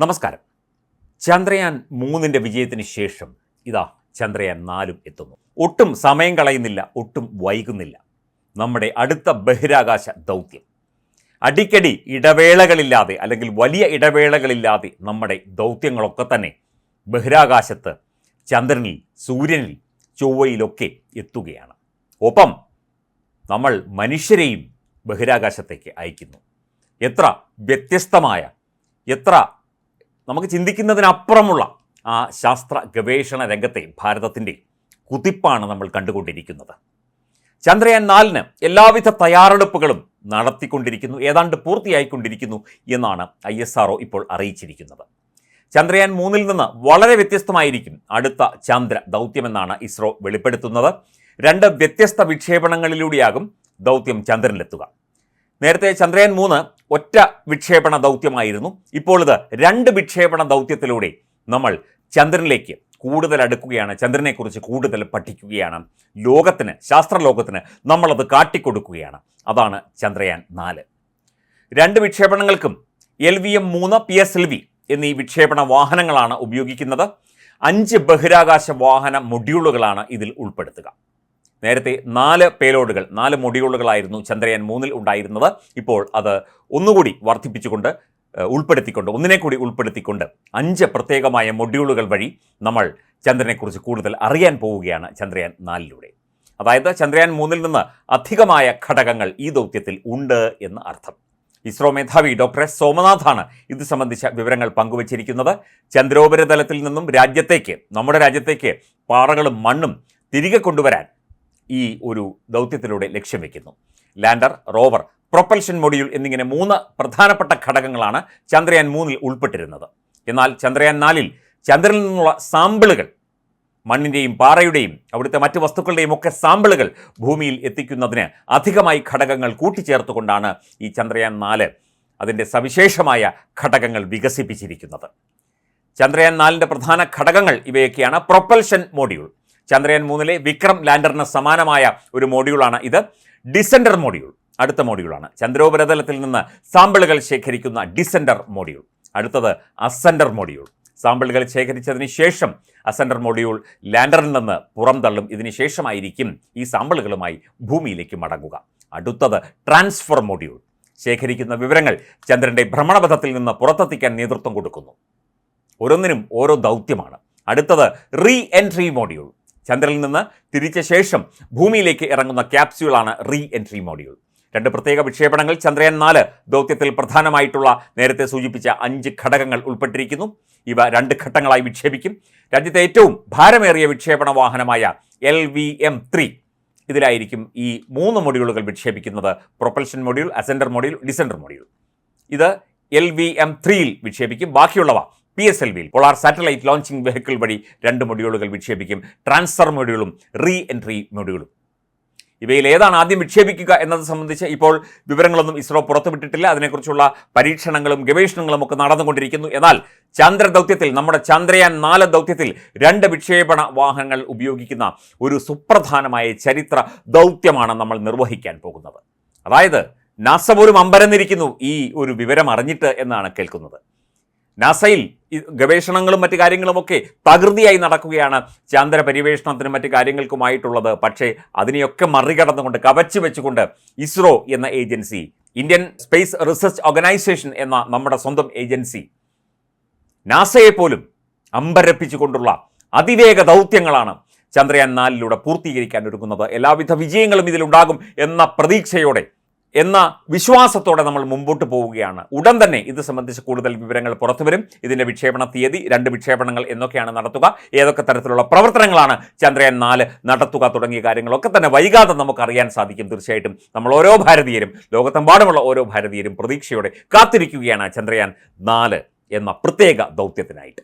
നമസ്കാരം. ചന്ദ്രയാൻ മൂന്നിന്റെ വിജയത്തിന് ശേഷം ഇതാ ചന്ദ്രയാൻ നാലും എത്തുന്നു. ഒട്ടും സമയം കളയുന്നില്ല ഒട്ടും വൈകുന്നില്ല. നമ്മുടെ അടുത്ത ബഹിരാകാശ ദൗത്യം. അടിക്കടി ഇടവേളകളില്ലാതെ അല്ലെങ്കിൽ വലിയ ഇടവേളകളില്ലാതെ നമ്മുടെ ദൗത്യങ്ങളൊക്കെ തന്നെ ബഹിരാകാശത്ത് ചന്ദ്രനിൽ സൂര്യനിൽ ചൊവ്വയിലൊക്കെ എത്തുകയാണ്. ഒപ്പം നമ്മൾ മനുഷ്യരെയും ബഹിരാകാശത്തേക്ക് അയക്കുന്നു. എത്ര വ്യത്യസ്തമായ എത്ര നമുക്ക് ചിന്തിക്കുന്നതിനപ്പുറമുള്ള ആ ശാസ്ത്ര ഗവേഷണ രംഗത്തെ ഭാരതത്തിന്റെ കുതിപ്പാണ് നമ്മൾ കണ്ടുകൊണ്ടിരിക്കുന്നത്. ചന്ദ്രയാൻ നാലിന് എല്ലാവിധ തയ്യാറെടുപ്പുകളും നടത്തിക്കൊണ്ടിരിക്കുന്നു. ഏതാണ്ട് പൂർത്തിയായിക്കൊണ്ടിരിക്കുന്നു എന്നാണ് ഐ എസ് ആർ ഇപ്പോൾ അറിയിച്ചിരിക്കുന്നത്. ചന്ദ്രയാൻ മൂന്നിൽ നിന്ന് വളരെ വ്യത്യസ്തമായിരിക്കും അടുത്ത ചന്ദ്ര ദൗത്യമെന്നാണ് ഇസ്രോ വെളിപ്പെടുത്തുന്നത്. രണ്ട് വ്യത്യസ്ത വിക്ഷേപണങ്ങളിലൂടെയാകും ദൗത്യം ചന്ദ്രനിലെത്തുക. നേരത്തെ ചന്ദ്രയാൻ മൂന്ന് ഒറ്റ വിക്ഷേപണ ദൗത്യമായിരുന്നു. ഇപ്പോൾ ഇത് രണ്ട് വിക്ഷേപണ ദൗത്യത്തിലൂടെ നമ്മൾ ചന്ദ്രനിലേക്ക് കൂടുതൽ അടുക്കുകയാണ്. ചന്ദ്രനെക്കുറിച്ച് കൂടുതൽ പഠിക്കുകയാണ്. ലോകത്തിന് ശാസ്ത്രലോകത്തിന് നമ്മളത് കാട്ടിക്കൊടുക്കുകയാണ്. അതാണ് ചന്ദ്രയാൻ നാല്. രണ്ട് വിക്ഷേപണങ്ങൾക്കും എൽ വി എം മൂന്ന് പി എസ് എൽ വി എന്നീ വിക്ഷേപണ വാഹനങ്ങളാണ് ഉപയോഗിക്കുന്നത്. അഞ്ച് ബഹിരാകാശ വാഹന മൊഡ്യൂളുകളാണ് ഇതിൽ ഉൾപ്പെടുത്തുക. നേരത്തെ നാല് പേലോഡുകൾ നാല് മൊഡ്യൂളുകളായിരുന്നു ചന്ദ്രയാൻ മൂന്നിൽ ഉണ്ടായിരുന്നത്. ഇപ്പോൾ അത് ഒന്നുകൂടി വർദ്ധിപ്പിച്ചുകൊണ്ട് ഉൾപ്പെടുത്തിക്കൊണ്ട് ഒന്നിനെ കൂടി ഉൾപ്പെടുത്തിക്കൊണ്ട് അഞ്ച് പ്രത്യേകമായ മൊഡ്യൂളുകൾ വഴി നമ്മൾ ചന്ദ്രനെക്കുറിച്ച് കൂടുതൽ അറിയാൻ പോവുകയാണ് ചന്ദ്രയാൻ നാലിലൂടെ. അതായത് ചന്ദ്രയാൻ മൂന്നിൽ നിന്ന് അധികമായ ഘടകങ്ങൾ ഈ ദൗത്യത്തിൽ ഉണ്ട് എന്ന് അർത്ഥം. ഇസ്രോ മേധാവി ഡോക്ടർ എസ് സോമനാഥാണ് ഇത് സംബന്ധിച്ച വിവരങ്ങൾ പങ്കുവച്ചിരിക്കുന്നത്. ചന്ദ്രോപരിതലത്തിൽ നിന്നും രാജ്യത്തേക്ക് നമ്മുടെ രാജ്യത്തേക്ക് പാറകളും മണ്ണും തിരികെ കൊണ്ടുവരാൻ ഈ ഒരു ദൗത്യത്തിലൂടെ ലക്ഷ്യം വയ്ക്കുന്നു ലാൻഡർ റോവർ പ്രൊപ്പൽഷൻ മൊഡ്യൂൾ എന്നിങ്ങനെ മൂന്ന് പ്രധാനപ്പെട്ട ഘടകങ്ങളാണ് ചന്ദ്രയാൻ മൂന്നിൽ ഉൾപ്പെട്ടിരുന്നത്. എന്നാൽ ചന്ദ്രയാൻ നാലിൽ ചന്ദ്രനിൽ നിന്നുള്ള സാമ്പിളുകൾ മണ്ണിന്റെയും പാറയുടെയും അവിടുത്തെ മറ്റ് വസ്തുക്കളുടെയും ഒക്കെ സാമ്പിളുകൾ ഭൂമിയിൽ എത്തിക്കുന്നതിന് അധികമായി ഘടകങ്ങൾ കൂട്ടിച്ചേർത്തുകൊണ്ടാണ് ഈ ചന്ദ്രയാൻ നാല് അതിന്റെ സവിശേഷമായ ഘടകങ്ങൾ വികസിപ്പിച്ചിരിക്കുന്നത്. ചന്ദ്രയാൻ നാലിന്റെ പ്രധാന ഘടകങ്ങൾ ഇവയൊക്കെയാണ് പ്രൊപ്പൽഷൻ മോഡ്യൂൾ. ചന്ദ്രയാൻ മൂന്നിലെ വിക്രം ലാൻഡറിന് സമാനമായ ഒരു മോഡ്യൂളാണ് ഇത്. Descender module. അടുത്ത മോഡ്യൂളാണ്. ചന്ദ്രോപരിതലത്തിൽ നിന്ന് സാമ്പിളുകൾ ശേഖരിക്കുന്ന ഡിസെൻഡർ മോഡ്യൂൾ. അടുത്തത് അസെൻഡർ മോഡ്യൂൾ. സാമ്പിളുകൾ ശേഖരിച്ചതിന് ശേഷം അസെൻഡർ മോഡ്യൂൾ ലാൻഡറിൽ നിന്ന് പുറംതള്ളും ഇതിന് ശേഷമായിരിക്കും ഈ സാമ്പിളുകളുമായി ഭൂമിയിലേക്ക് മടങ്ങുക. അടുത്തത് ട്രാൻസ്ഫർ മോഡ്യൂൾ. ശേഖരിക്കുന്ന വിവരങ്ങൾ ചന്ദ്രന്റെ ഭ്രമണപഥത്തിൽ നിന്ന് പുറത്തെത്തിക്കാൻ നേതൃത്വം കൊടുക്കുന്നു. ഓരോന്നിനും ഓരോ ദൗത്യമാണ്. അടുത്തത് റീ എൻട്രി മോഡ്യൂൾ. ചന്ദ്രനിൽ നിന്ന് തിരിച്ച ശേഷം ഭൂമിയിലേക്ക് ഇറങ്ങുന്ന ക്യാപ്സ്യൂളാണ് റീ എൻട്രി മോഡ്യൂൾ. രണ്ട് പ്രത്യേക വിക്ഷേപണങ്ങൾ ചന്ദ്രയാൻ നാല് ദൗത്യത്തിൽ പ്രധാനമായിട്ടുള്ള നേരത്തെ സൂചിപ്പിച്ച അഞ്ച് ഘടകങ്ങൾ ഉൾപ്പെട്ടിരിക്കുന്നു. ഇവ രണ്ട് ഘട്ടങ്ങളായി വിക്ഷേപിക്കും. രാജ്യത്തെ ഏറ്റവും ഭാരമേറിയ വിക്ഷേപണ വാഹനമായ എൽ വി എം ത്രീ. ഇതിലായിരിക്കും ഈ മൂന്ന് മൊഡ്യൂളുകൾ വിക്ഷേപിക്കുന്നത്. Propulsion module ascender module descender module. ഇത് എൽ വി എം ത്രീയിൽ വിക്ഷേപിക്കും. ബാക്കിയുള്ളവ പി എസ് എൽ വിയിൽ പോളാർ സാറ്റലൈറ്റ് ലോഞ്ചിങ് വെഹിക്കിൾ വഴി രണ്ട് മൊഡ്യൂളുകൾ വിക്ഷേപിക്കും. ട്രാൻസ്ഫർ മൊഡ്യൂളും റീ എൻട്രി മൊഡ്യൂളും ഇവയിൽ ഏതാണ് ആദ്യം വിക്ഷേപിക്കുക എന്നത് സംബന്ധിച്ച് ഇപ്പോൾ വിവരങ്ങളൊന്നും ഇസ്രോ പുറത്തുവിട്ടിട്ടില്ല. അതിനെക്കുറിച്ചുള്ള പരീക്ഷണങ്ങളും ഗവേഷണങ്ങളും ഒക്കെ നടന്നുകൊണ്ടിരിക്കുന്നു. എന്നാൽ ചന്ദ്ര ദൗത്യത്തിൽ നമ്മുടെ ചന്ദ്രയാൻ നാല് ദൗത്യത്തിൽ രണ്ട് വിക്ഷേപണ വാഹനങ്ങൾ ഉപയോഗിക്കുന്ന ഒരു സുപ്രധാനമായ ചരിത്ര ദൗത്യമാണ് നമ്മൾ നിർവഹിക്കാൻ പോകുന്നത്. അതായത് നാസ പോലും അമ്പരന്നിരിക്കുന്നു ഈ ഒരു വിവരം അറിഞ്ഞിട്ട് എന്നാണ് കേൾക്കുന്നത്. നാസയിൽ ഗവേഷണങ്ങളും മറ്റു കാര്യങ്ങളുമൊക്കെ തകൃതിയായി നടക്കുകയാണ്. ചാന്ദ്ര പര്യവേഷണത്തിനും മറ്റു കാര്യങ്ങൾക്കുമായിട്ടുള്ളത്. പക്ഷേ അതിനെയൊക്കെ മറികടന്നുകൊണ്ട് കവച്ചു വെച്ചുകൊണ്ട് ഇസ്രോ എന്ന agency Indian space research organisation എന്ന നമ്മുടെ സ്വന്തം ഏജൻസി നാസയെ പോലും അമ്പരപ്പിച്ചുകൊണ്ടുള്ള അതിവേഗ ദൗത്യങ്ങളാണ് ചന്ദ്രയാൻ നാലിലൂടെ പൂർത്തീകരിക്കാൻ ഒരുങ്ങുന്നത്. എല്ലാവിധ വിജയങ്ങളും ഇതിലുണ്ടാകും എന്ന പ്രതീക്ഷയോടെ എന്ന വിശ്വാസത്തോടെ നമ്മൾ മുമ്പോട്ട് പോവുകയാണ്. ഉടൻ തന്നെ ഇത് സംബന്ധിച്ച് കൂടുതൽ വിവരങ്ങൾ പുറത്തുവരും. ഇതിന്റെ വിക്ഷേപണ തീയതി രണ്ട് വിക്ഷേപണങ്ങൾ എന്നൊക്കെയാണ് നടത്തുക. ഏതൊക്കെ തരത്തിലുള്ള പ്രവർത്തനങ്ങളാണ് ചന്ദ്രയാൻ നാല് നടത്തുക തുടങ്ങിയ കാര്യങ്ങളൊക്കെ തന്നെ വൈകാതെ നമുക്ക് അറിയാൻ സാധിക്കും തീർച്ചയായിട്ടും. നമ്മൾ ഓരോ ഭാരതീയരും ലോകത്തെമ്പാടുമുള്ള ഓരോ ഭാരതീയരും പ്രതീക്ഷയോടെ കാത്തിരിക്കുകയാണ് ചന്ദ്രയാൻ നാല് എന്ന പ്രത്യേക ദൗത്യത്തിനായിട്ട്.